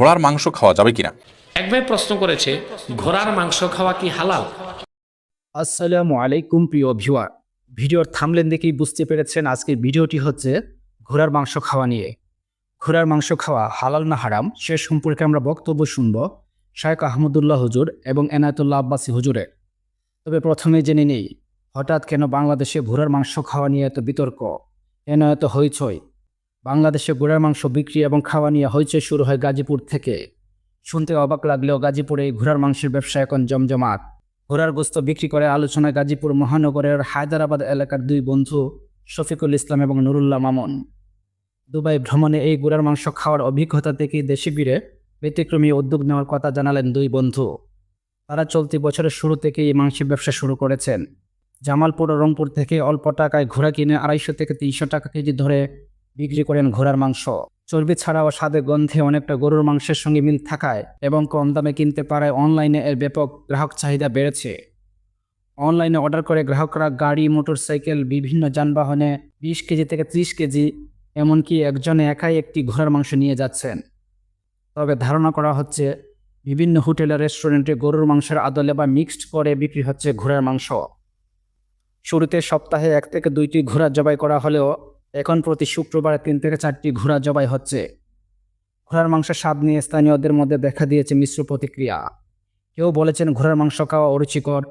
ঘোড়ার মাংস খাওয়া যাবে কিনা? এক ভাই প্রশ্ন করেছে ঘোড়ার মাংস খাওয়া কি হালাল? আসসালামু আলাইকুম প্রিয় ভিউয়ার। ভিডিওর থামলেন দেখেই বুঝতে পেরেছেন আজকের ভিডিওটি হচ্ছে ঘোড়ার মাংস খাওয়া নিয়ে। ঘোড়ার মাংস খাওয়া হালাল না হারাম সে সম্পর্কে আমরা বক্তব্য শুনব শায়েক আহমদুল্লাহ হুজুর এবং এনায়তুল্লাহ আব্বাসী হুজুরের। তবে প্রথমে জেনে নেই হঠাৎ কেন বাংলাদেশে ঘোড়ার মাংস খাওয়া নিয়ে এত বিতর্ক? এন এত হইচই। বাংলাদেশে ঘোড়ার মাংস বিক্রি এবং খাওয়া নিয়ে হইচই শুরু হয় গাজীপুর থেকে। শুনতে অবাক লাগলেও গাজীপুরে এই ঘোড়ার মাংসের ব্যবসা এখন জমজমাট। ঘোড়ার গোস্ত বিক্রি করে আলোচনায় গাজীপুর মহানগরের হায়দ্রাবাদ এলাকার দুই বন্ধু, শফিকুল ইসলাম এবং নুরুল্লাহ মামুন। দুবাই ভ্রমণে এই ঘোড়ার মাংস খাওয়ার অভিজ্ঞতা থেকে দেশে ফিরে ব্যতিক্রমী উদ্যোগ নেওয়ার কথা জানালেন দুই বন্ধু। তারা চলতি বছরের শুরু থেকে এই মাংসের ব্যবসা শুরু করেছেন। জামালপুর ও রংপুর থেকে অল্প টাকায় ঘোড়া কিনে আড়াইশো থেকে তিনশো টাকা কেজি ধরে বিক্রি করেন ঘোড়ার মাংস। চর্বি ছাড়াও স্বাদে গন্ধে অনেকটা গরুর মাংসের সঙ্গে মিল থাকায় এবং কম দামে কিনতে পারায় অনলাইনে এর ব্যাপক গ্রাহক চাহিদা বেড়েছে। অনলাইনে অর্ডার করে গ্রাহকরা গাড়ি, মোটরসাইকেল, বিভিন্ন যানবাহনে বিশ কেজি থেকে ত্রিশ কেজি, এমনকি একজনে একাই একটি ঘোড়ার মাংস নিয়ে যাচ্ছেন। তবে ধারণা করা হচ্ছে, বিভিন্ন হোটেল রেস্টুরেন্টে গরুর মাংসের আদলে বা মিক্সড করে বিক্রি হচ্ছে ঘোড়ার মাংস। শুরুতে সপ্তাহে এক থেকে দুইটি ঘোড়া জবাই করা হলেও এখন প্রতি শুক্রবার তিন থেকে চারটি ঘোড়া জবাই হচ্ছে। ঘোড়ার মাংসের স্বাদ নিয়ে স্থানীয়দের মধ্যে দেখা দিয়েছে মিশ্র প্রতিক্রিয়া। কেউ বলেছেন ঘোড়ার মাংস খাওয়া অরুচিকর,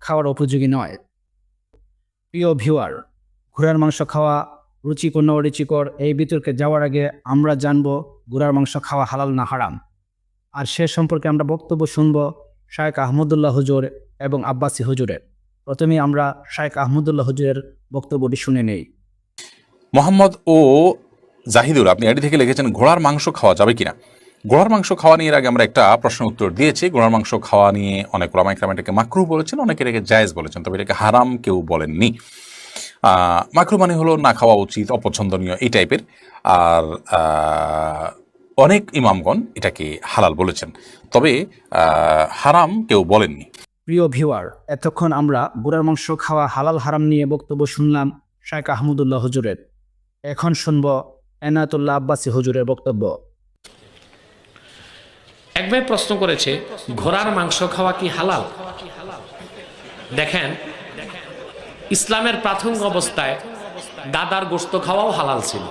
খাওয়ার উপযোগী নয়। প্রিয় ভিউয়ার, ঘোড়ার মাংস খাওয়া রুচিকর অরুচিকর, এই বিতর্কে যাওয়ার আগে আমরা জানব ঘোড়ার মাংস খাওয়া হালাল না হারাম। আর সে সম্পর্কে আমরা বক্তব্য শুনব শায়েক আহমদুল্লাহ হুজুর এবং আব্বাসী হুজুরের। প্রথমেই আমরা শায়েক আহমদুল্লাহ হুজুরের বক্তব্যটি শুনে নেই। মোহাম্মদ ও জাহিদুল, আপনি এটি থেকে লিখেছেন, ঘোড়ার মাংস খাওয়া যাবে কিনা? ঘোড়ার মাংস খাওয়া নিয়ে এর আগে আমরা একটা প্রশ্ন উত্তর দিয়েছি। ঘোড়ার মাংস খাওয়া নিয়ে অনেক ওলামাইকরাম এটাকে মাকরু বলেছেন, অনেকে এটাকে জায়েজ বলেছেন, তবে এটাকে হারাম কেউ বলেননি। মাকরু মানে হলো না খাওয়া উচিত, অপছন্দনীয়, এই টাইপের। আর অনেক ইমামগণ এটাকে হালাল বলেছেন, তবে হারাম কেউ বলেননি। প্রিয় ভিওয়ার এতক্ষণ আমরা বুড়ার মাংস খাওয়া হালাল হারাম নিয়ে বক্তব্য শুনলাম শায়েক আহমদুল্লাহ হুজুরের। এখন শুনব এনায়তুল্লাহ আব্বাসী হুজুরের বক্তব্য। এক ভাই প্রশ্ন করেছে, ঘোড়ার মাংস খাওয়া কি হালাল? দেখেন, ইসলামের প্রাথমিক অবস্থায় গাদার গোস্ত খাওয়াও হালাল ছিল।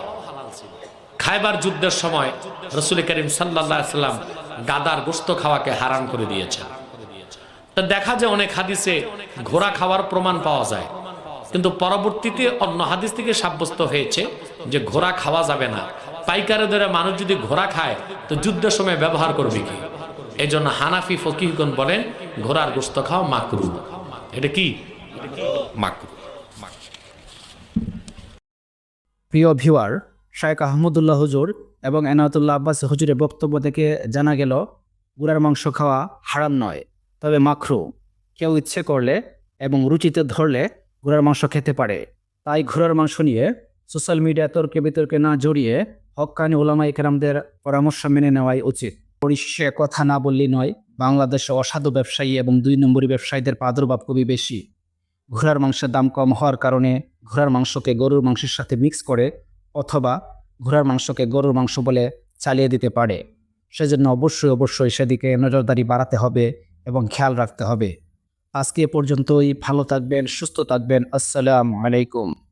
খাইবার যুদ্ধের সময় রসুল করিম সাল্লাম গাদার গোস্ত খাওয়াকে হারাম করে দিয়েছেন। তা দেখা যায় অনেক হাদিসে ঘোড়া খাওয়ার প্রমাণ পাওয়া যায়। কিন্তু পরবর্তীতে অন্য হাদিস থেকে সাব্যস্ত হয়েছে যে ঘোড়া খাওয়া যাবে না। পাইকারে ধরে মানুষ যদি ঘোড়া খায় তো যুদ্ধের সময় ব্যবহার করবে কি? এই জন্য হানাফি ফকিহগণ বলেন ঘোড়ার গোস্ত খাওয়া মাকরু এটা কি? মাকরু প্রিয় ভিউয়ার শায়েক আহমদুল্লাহ হুজুর এবং এনায়তুল্লাহ আব্বাস হুজুরের বক্তব্য থেকে জানা গেল গুড়ার মাংস খাওয়া হারাম নয় তবে মাখরু কেউ ইচ্ছে করলে এবং রুচিতে ধরলে ঘোড়ার মাংস খেতে পারে। তাই ঘোড়ার মাংস নিয়ে সোশ্যাল মিডিয়া তর্কে বিতর্কে না জড়িয়ে হক্কানি ওলামা ইকরামদের পরামর্শ মেনে নেওয়াই উচিত। পরিশেষে কথা না বললেই নয়, বাংলাদেশে অসাধু ব্যবসায়ী এবং দুই নম্বরী ব্যবসায়ীদের প্রাদুর্ভাব খুবই বেশি। ঘোড়ার মাংসের দাম কম হওয়ার কারণে ঘোড়ার মাংসকে গরুর মাংসের সাথে মিক্স করে অথবা ঘোড়ার মাংসকে গরুর মাংস বলে চালিয়ে দিতে পারে। সেজন্য অবশ্যই অবশ্যই সেদিকে নজরদারি বাড়াতে হবে এবং খেয়াল রাখতে হবে। আজকে পর্যন্তই। ভালো থাকবেন, সুস্থ থাকবেন। আসসালামু আলাইকুম।